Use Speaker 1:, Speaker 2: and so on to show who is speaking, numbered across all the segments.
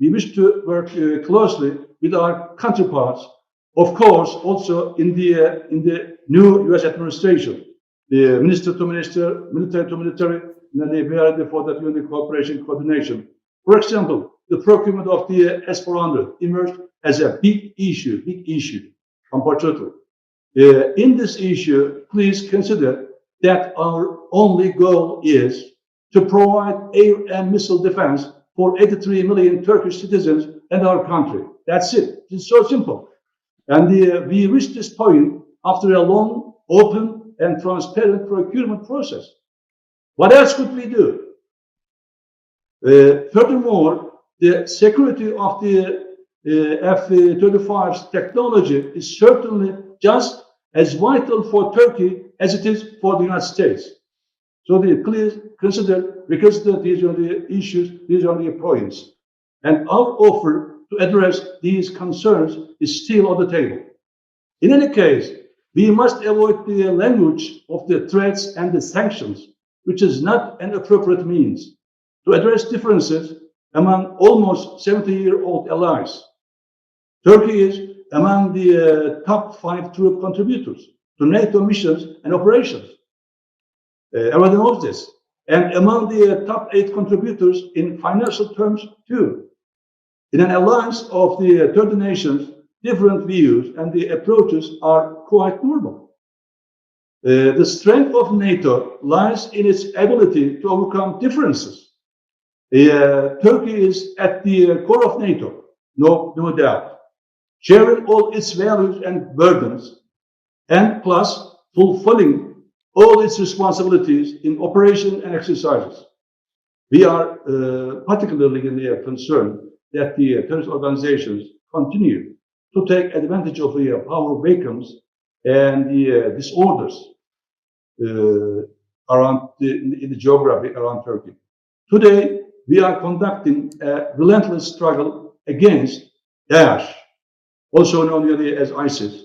Speaker 1: we wish to work uh, closely with our counterparts, of course, also in the uh, in the new U.S. administration, the minister to minister, military to military, and the BRD for that unit cooperation coordination. For example, the procurement of the S-400 emerged as a big issue, big issue, unfortunately. Uh, in this issue, please consider that our only goal is to provide air and missile defense for 83 million Turkish citizens and our country. That's it. It's so simple. And uh, we reached this point after a long, open, and transparent procurement process. What else could we do? Uh, furthermore, the security of the uh, F-35's technology is certainly just as vital for Turkey as it is for the United States. So the, please consider, reconsider these are the issues, these are the points. And our offer to address these concerns is still on the table. In any case, we must avoid the language of the threats and the sanctions, which is not an appropriate means to address differences among almost 70-year-old allies. Turkey is among the uh, top five troop contributors to NATO missions and operations. Uh, everybody knows this. And among the top eight contributors in financial terms, too. In an alliance of the uh, 30 nations, different views and the approaches are quite normal. Uh, the strength of NATO lies in its ability to overcome differences. Uh, Turkey is at the core of NATO, no, no doubt, sharing all its values and burdens, and plus fulfilling all its responsibilities in operation and exercises. We are uh, particularly concerned that the terrorist organizations continue to take advantage of the power vacuums and the uh, disorders uh, around the, in the geography around Turkey. Today, we are conducting a relentless struggle against Daesh, also known as ISIS,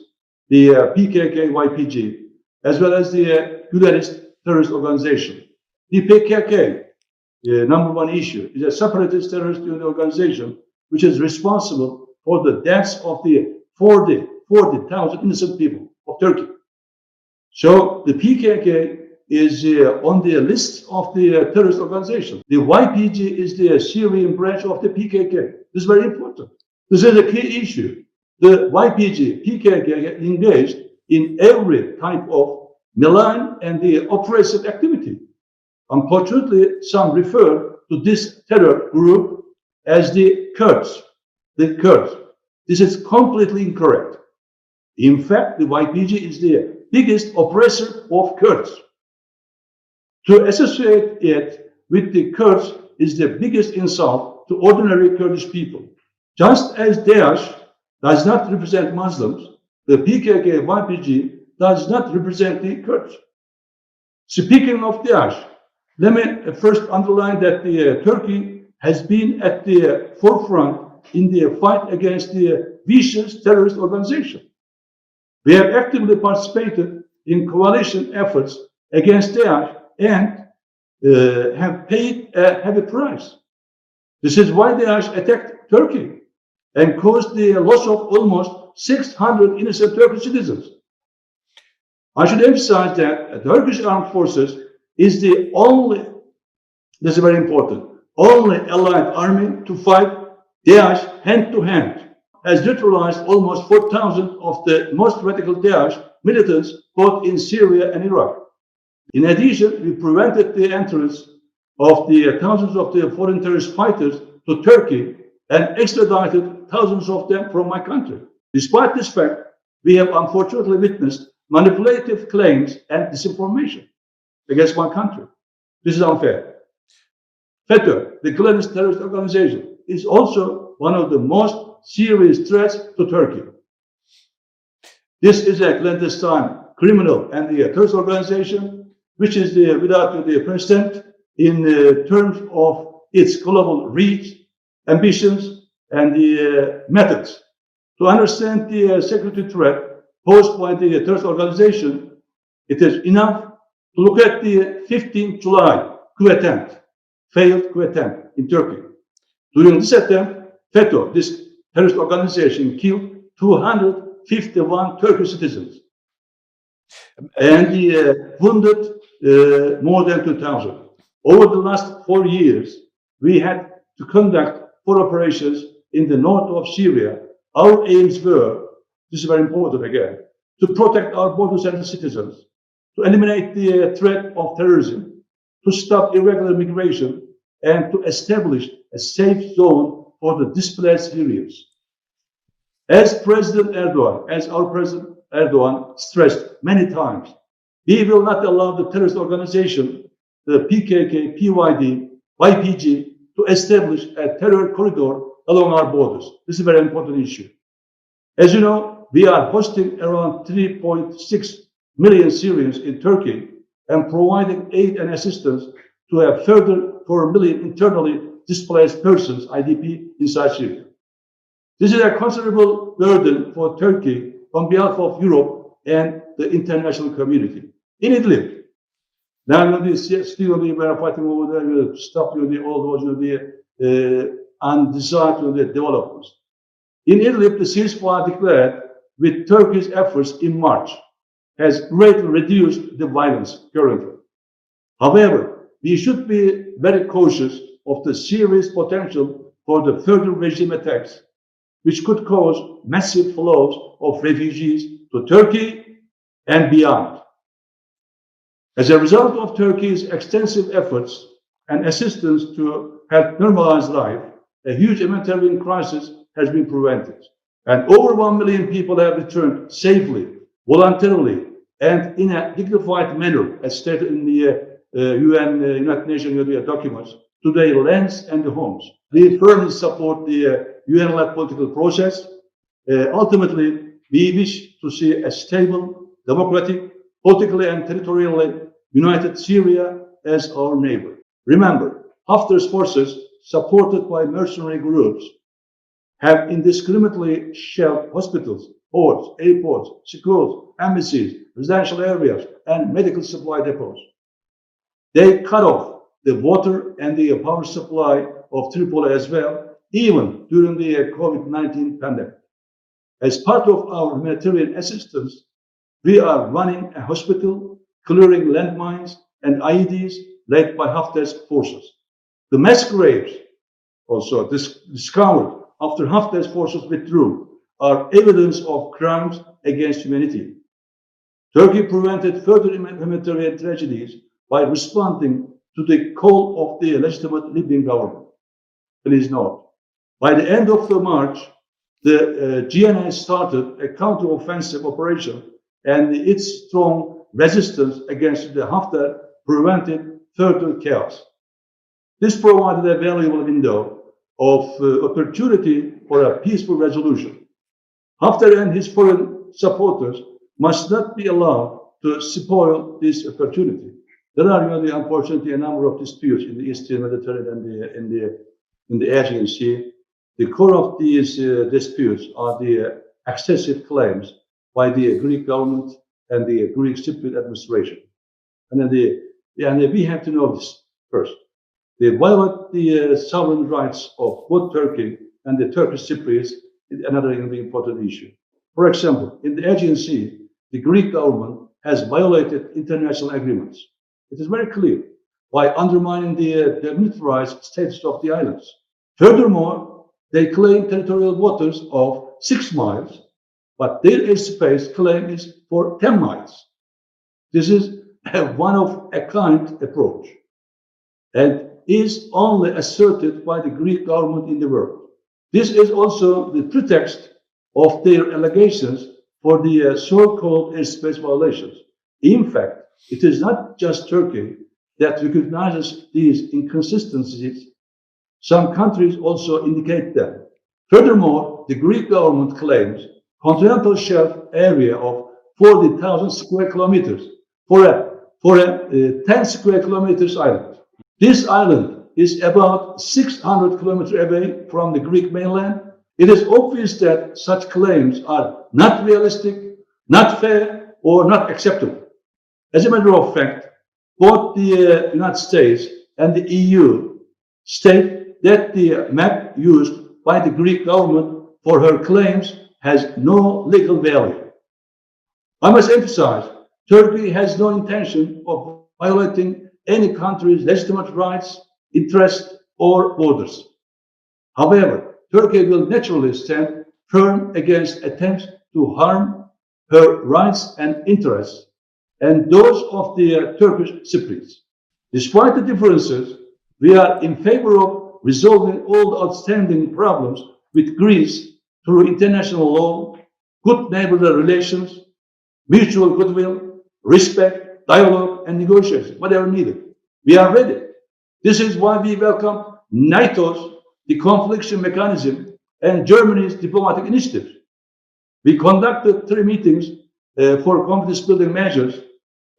Speaker 1: the uh, PKK YPG, as well as the terrorist organization. The PKK, the number one issue, is a separatist terrorist organization which is responsible for the deaths of the 40 40,000 innocent people of Turkey. So the PKK is uh, on the list of the uh, terrorist organization. The YPG is the Syrian branch of the PKK. This is very important. This is a key issue. The YPG, PKK engaged in every type of malign and the oppressive activity. Unfortunately, some refer to this terror group as the Kurds. The Kurds. This is completely incorrect. In fact, the YPG is the biggest oppressor of Kurds. To associate it with the Kurds is the biggest insult to ordinary Kurdish people. Just as Daesh does not represent Muslims, the PKK YPG does not represent the Kurds. Speaking of Daesh, let me first underline that the uh, Turkey has been at the forefront in the fight against the vicious terrorist organization. We have actively participated in coalition efforts against Daesh and uh, have paid a heavy price. This is why Daesh attacked Turkey and caused the loss of almost 600 innocent Turkish citizens. I should emphasize that the Turkish armed forces is the only, this is very important, only allied army to fight Daesh hand to hand, has neutralized almost 4,000 of the most radical Daesh militants both in Syria and Iraq. In addition, we prevented the entrance of the thousands of the foreign terrorist fighters to Turkey and extradited thousands of them from my country. Despite this fact, we have unfortunately witnessed manipulative claims and disinformation against one country. This is unfair. FETÖ, the Gülenist terrorist organization, is also one of the most serious threats to Turkey. This is a clandestine criminal and the terrorist organization, which is the, without the precedent in uh, terms of its global reach, ambitions, and the uh, methods. To understand the uh, security threat posed by the terrorist organization, it is enough to look at the 15th July coup attempt, failed coup attempt in Turkey. During this attempt, FETÖ, this terrorist organization, killed 251 Turkish citizens and uh, wounded uh, more than 2,000. Over the last four years, we had to conduct four operations in the north of Syria. Our aims were, this is very important again, to protect our borders and citizens, to eliminate the uh, threat of terrorism, to stop irregular migration, and to establish a safe zone for the displaced Syrians. As President Erdogan, as our President Erdogan stressed many times, we will not allow the terrorist organization, the PKK, PYD, YPG, to establish a terror corridor along our borders. This is a very important issue. As you know, we are hosting around 3.6 million Syrians in Turkey and providing aid and assistance to a further 4 million internally displaced persons, IDP, inside Syria. This is a considerable burden for Turkey on behalf of Europe and the international community. In Idlib, now you know, still we were fighting over there, you know, stop you know, all those you know, the uh, undesired you know, developments. In Idlib, the ceasefire declared with Turkey's efforts in March has greatly reduced the violence currently. However, we should be very cautious of the serious potential for the further regime attacks, which could cause massive flows of refugees to Turkey and beyond. As a result of Turkey's extensive efforts and assistance to help normalize life, a huge humanitarian crisis has been prevented. And over 1 million people have returned safely, voluntarily, and in a dignified manner, as stated in the uh, UN uh, United Nations documents, to their lands and their homes. We firmly support the uh, UN-led political process. Uh, ultimately, we wish to see a stable, democratic, politically and territorially united Syria as our neighbor. Remember, Haftar's forces, supported by mercenary groups, have indiscriminately shelled hospitals, ports, airports, schools, embassies, residential areas, and medical supply depots. They cut off the water and the power supply of Tripoli as well, even during the COVID-19 pandemic. As part of our humanitarian assistance, we are running a hospital, clearing landmines and IEDs led by Haftar's forces. The mass graves, also discovered after Haftar's forces withdrew, are evidence of crimes against humanity. Turkey prevented further humanitarian tragedies by responding to the call of the legitimate Libyan government. Please note, by the end of the March, the uh, GNA started a counter-offensive operation and its strong resistance against the Haftar prevented further chaos. This provided a valuable window of uh, opportunity for a peaceful resolution. Haftar and his foreign supporters must not be allowed to spoil this opportunity. There are, the, unfortunately, a number of disputes in the Eastern Mediterranean and the, in the, in the Aegean Sea. The core of these uh, disputes are the excessive claims by the Greek government and the Greek Cypriot administration. And then the, and we have to know this first. They violate the uh, sovereign rights of both Turkey and the Turkish Cypriots, another important issue. For example, in the Aegean Sea, the Greek government has violated international agreements. It is very clear by undermining the uh, demilitarized status of the islands. Furthermore, they claim territorial waters of six miles, but their airspace claim is for 10 miles. This is a one of a kind approach and is only asserted by the Greek government in the world. This is also the pretext of their allegations for the uh, so-called airspace violations. In fact, it is not just Turkey that recognizes these inconsistencies. Some countries also indicate them. Furthermore, the Greek government claims continental shelf area of 40,000 square kilometers for a, for a uh, 10 square kilometers island. This island is about 600 kilometers away from the Greek mainland. It is obvious that such claims are not realistic, not fair, or not acceptable. As a matter of fact, both the uh, United States and the EU state that the map used by the Greek government for her claims has no legal value. I must emphasize, Turkey has no intention of violating any country's legitimate rights, interests, or borders. However, Turkey will naturally stand firm against attempts to harm her rights and interests and those of the Turkish Cypriots. Despite the differences, we are in favor of resolving all the outstanding problems with Greece through international law, good neighborly relations, mutual goodwill, respect, dialogue, and negotiation, whatever needed. We are ready. This is why we welcome NATO's deconfliction mechanism and Germany's diplomatic initiatives. We conducted three meetings uh, for confidence building measures,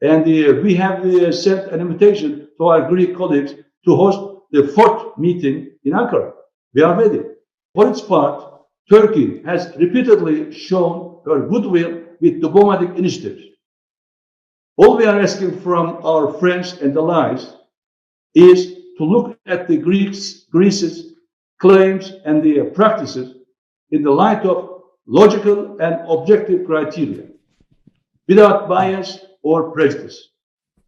Speaker 1: and uh, we have uh, sent an invitation to our Greek colleagues to host the fourth meeting in Ankara. We are ready. For its part, Turkey has repeatedly shown her goodwill with diplomatic initiatives. All we are asking from our friends and allies is to look at the Greeks, Greece's claims and their practices in the light of logical and objective criteria, without bias or prejudice,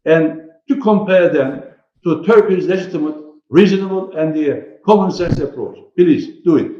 Speaker 1: and to compare them to Turkey's legitimate, reasonable, and their common sense approach. Please do it.